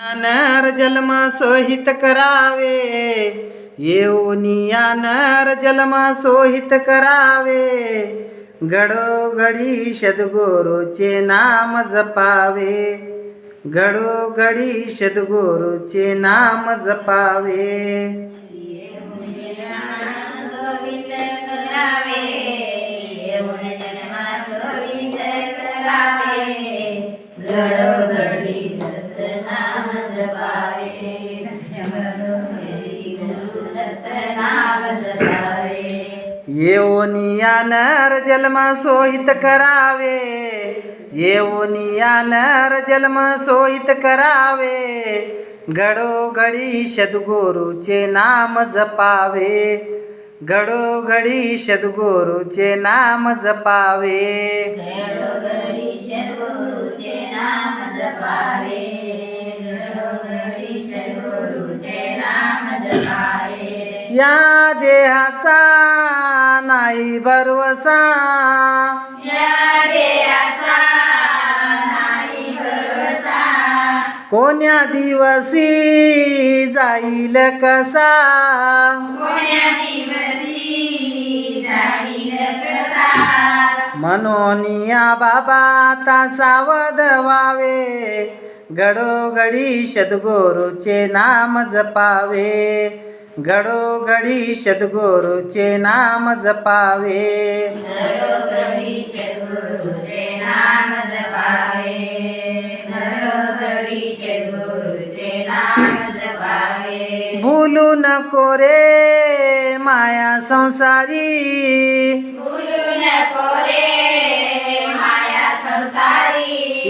नर जन्म सोहित करावे. येऊनिया नर जन्म सोहित करावे. घडोघडी सद्गुरूचे नाम जपावे. घडोघडी सद्गुरूचे नाम जपावे. घडोघडी येऊनिया नर जन्म सोहित करावे. येऊनिया नर जन्म सोहित करावे घडोघडी सद्गुरूचे नाम जपावे. घडोघडी सद्गुरूचे नाम जपावे. घडोघडी सद्गुरूचे नाम जपावे. या देहाचा नाही भरवसा. या देहाचा नाही भरोसा कोण्या दिवसी जाईल कसा? कोण्या दिवशी जाईल कसा? म्हणून या बाबा आता सावध व्हावे घडोघडी सद्गुरूचे नाम जपावे. घडोघडी सद्गुरूचे नाम जपावे. भूलू नको रे माया संसारी.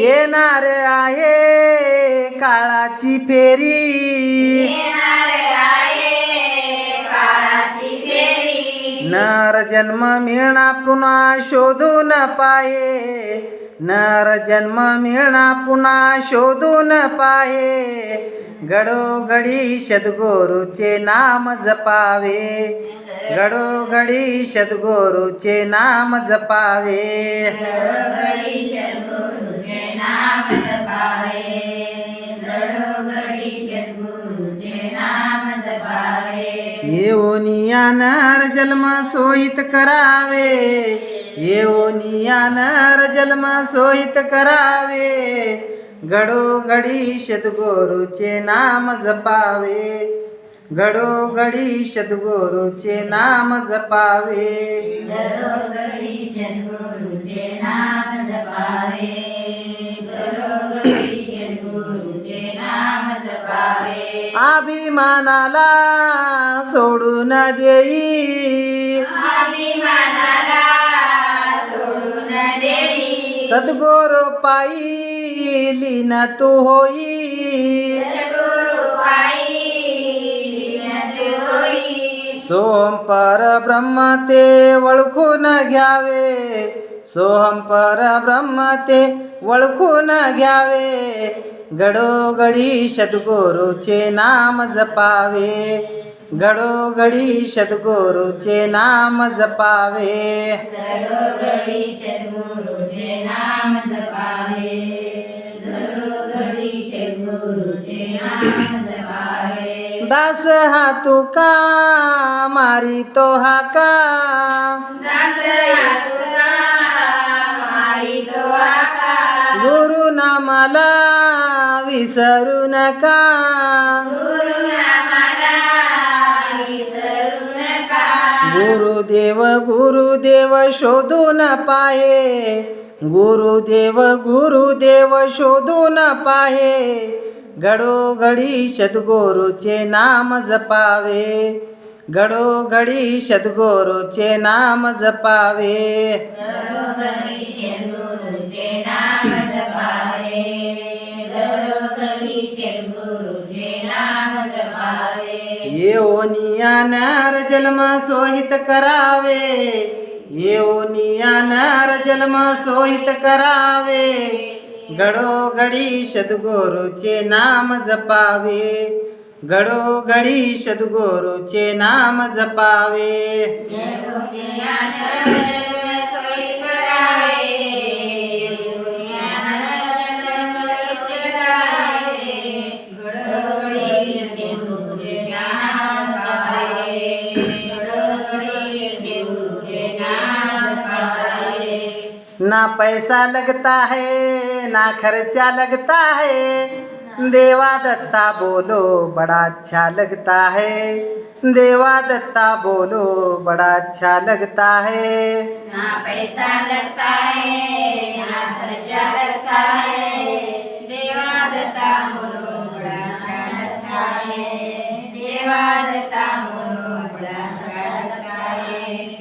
येणार आहे काळाची फेरी. नर जन्म मिळणा पुन्हा शोधून पाये. नर जन्म मिळणा पुन्हा शोधून पाये. घडोघडी सद्गुरूचे नाम जपावे. घडोघडी सद्गुरूचे नाम जपावे. जपावे जन्म सोहित करावे. येऊन जन्म सोहित करावे. घडोघडी सद्गुरूचे नाम जपावे. घडोघडी सद्गुरूचे नाम जपावे. घडोघडी सद्गुरूचे नाम जपावे. अभिमानाला सोडून देई. सद्गुरू पायी लीन तू होई. सोहम पर ब्रह्म ते ओळखून घ्यावे. सोहम पर ब्रह्म ते ओळखून घ्यावे. घडोघडी सद्गुरूचे नाम जपावे. घडोघडी सद्गुरूचे नाम जपावे. घडोघडी सद्गुरूचे नाम जपावे. घडोघडी सद्गुरूचे नाम जपावे. दास हा तुका मारी तो हा का दास या तुका मारी तो आका गुरु नामाला विसरू नका गुरुदेव गुरुदेव शोधून पाहे. गुरुदेव गुरुदेव शोधून पाहे. घडोघडी सद्गुरूचे नाम जपावे. घडोघडी सद्गुरूचे नाम जपावे. येऊनिया नर जन्म सोहित करावे. येऊनिया नर जन्म सोहित करावे. घडोघडी सद्गुरूचे नाम जपावे. घडोघडी सद्गुरूचे नाम जपावे. ना पैसा लगता है ना खर्चा लगता है। देवा दत्ता बोलो बड़ा अच्छा लगता है। देवा दत्ता बोलो बड़ा अच्छा लगता है। ना पैसा लगता है ना खर्चा लगता है। देवा दत्ता बोलो बड़ा अच्छा लगता है। देवा दत्ता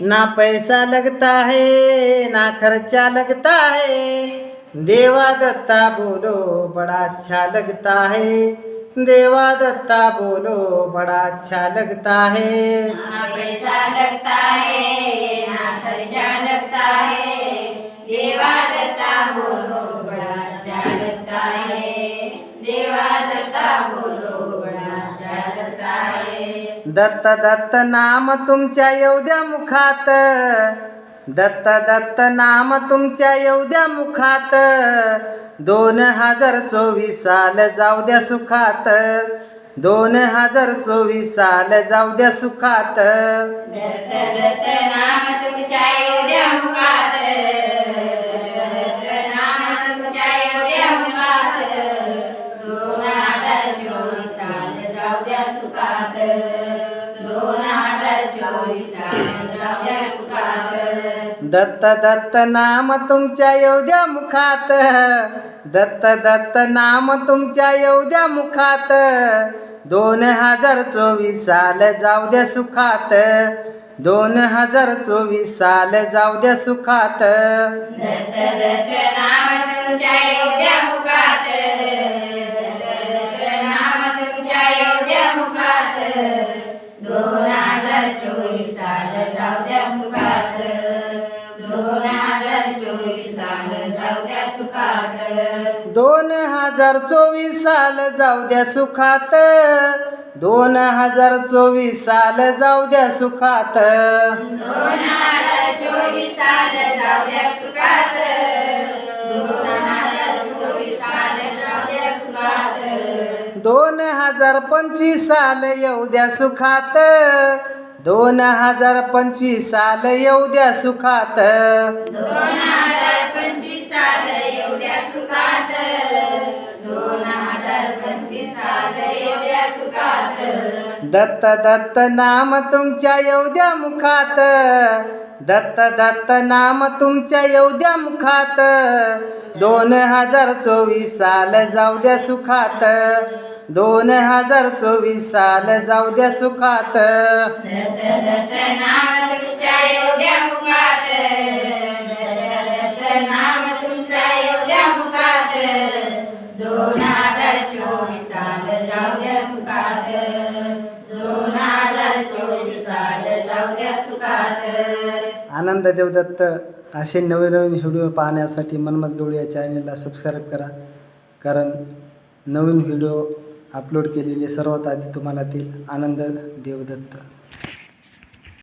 ना पैसा लगता है ना खर्चा लगता है। देवा दत्ता बोलो बड़ा अच्छा लगता है। देवा दत्ता बोलो बड़ा अच्छा लगता है। ना पैसा लगता है ना खर्चा लगता है। देवा दत्ता बोलो दत्त दत्त नाम तुमच्या येऊद्या मुखात. दत्त दत्त नाम तुमच्या येऊद्या मुखात. दोन हजार चोवीस साल जाऊ द्या सुखात. दोन हजार चोवीस साल जाऊ द्या सुखात. दत्त दत्त नाम तुमच्या येऊद्या मुखात. दत्त दत्त नाम तुमच्या येऊ द्या मुखात. दत्त दत्त नाम तुमच्या येऊ द्या मुखात. दोन हजार चोवीस साल जाऊ द्या सुखात. दोन हजार चोवीस साल जाऊ द्या सुखात. दत्त दत्त नाम तुमच्या एवढ्या मुखात. हजार चोवीस साल जाऊ द्या सुखात. दोन हजार चोवीस साल जाऊ द्या सुखात. दोन हजार पंचवीस साल येऊ द्या सुखात. दोन हजार चोवीस साल जाऊ द्या सुखात. दोन हजार पंचवीस साल येऊ द्या दोन हजार पंचवीस साल येऊ सुखात. दत्त दत्त नाम तुमच्या येऊ द्या मुखात. दत्त दत्त नाम तुमच्या येऊ द्या मुखात. दोन हजार चोवीस साल जाऊ द्या सुखात. दोन हजार चोवीस साल जाऊ द्या सुखात. दत्त दत्त नाम तुमच्या एवढ्या मुखात दत्त दत्त नाम तुमच्या एवढ्या मुखात दोन हजार चोवीस साल जाऊ द्या सुखात. दोन हजार चोवीस साल जाऊ द्या सुखात. आनंद देवदत्त असे नवीन नवीन व्हिडिओ पाहण्यासाठी मनमत गवळी या चॅनलला सबस्क्राईब करा. कारण नवीन व्हिडिओ अपलोड केलेले सर्वात आधी तुम्हाला देईल आनंद देवदत्त.